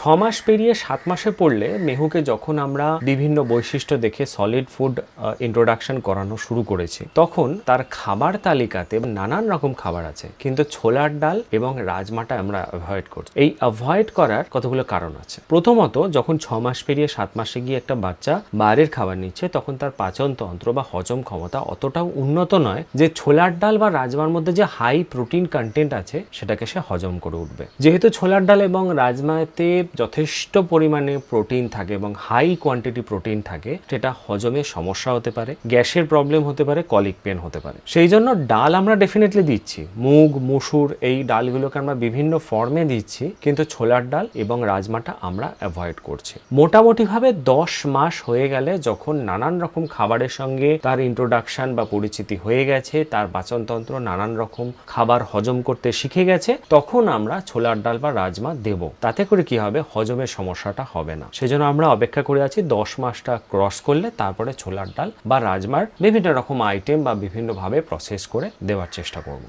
ছ মাস পেরিয়ে সাত মাসে পড়লে মেহুকে যখন আমরা বিভিন্ন বৈশিষ্ট্য দেখে সলিড ফুড ইন্ট্রোডাকশন করানো শুরু করেছি, তখন তার খাবার তালিকাতে নানান রকম খাবার আছে। কিন্তু ছোলার ডাল এবং রাজমাটা আমরা অ্যাভয়েড করছি। এই অ্যাভয়েড করার কতগুলো কারণ আছে? প্রথমত, যখন ছ মাস পেরিয়ে সাত মাসে গিয়ে একটা বাচ্চা বাইরের খাবার নিচ্ছে, তখন তার পাচন তন্ত্র বা হজম ক্ষমতা অতটাও উন্নত নয় যে ছোলার ডাল বা রাজমার মধ্যে যে হাই প্রোটিন কন্টেন্ট আছে, সেটাকে সে হজম করে উঠবে। যেহেতু ছোলার ডাল এবং রাজমাতে যথেষ্ট পরিমাণে প্রোটিন থাকে এবং হাই কোয়ান্টিটি প্রোটিন থাকে, সেটা হজমে সমস্যা হতে পারে, গ্যাসের প্রবলেম হতে পারে, কলিক পেন হতে পারে। সেই জন্য ডাল আমরা ডেফিনেটলি দিচ্ছি। মুগ, মসুর, এই ডালগুলোকে আমরা বিভিন্ন ফর্মে দিচ্ছি, কিন্তু ছোলার ডাল এবং রাজমাটা আমরা অ্যাভয়েড করছি। মোটামুটিভাবে দশ মাস হয়ে গেলে যখন নানান রকম খাবারের সঙ্গে তার ইন্ট্রোডাকশন বা পরিচিতি হয়ে গেছে, তার পাচনতন্ত্র নানান রকম খাবার হজম করতে শিখে গেছে, তখন আমরা ছোলার ডাল বা রাজমা দেব। তাতে করে কি হবে? হজমের সমস্যাটা হবে না। সেজন্য আমরা অপেক্ষা করে আছি দশ মাসটা ক্রস করলে তারপরে ছোলার ডাল বা রাজমার বিভিন্ন রকম আইটেম বা বিভিন্নভাবে প্রসেস করে দেওয়ার চেষ্টা করব।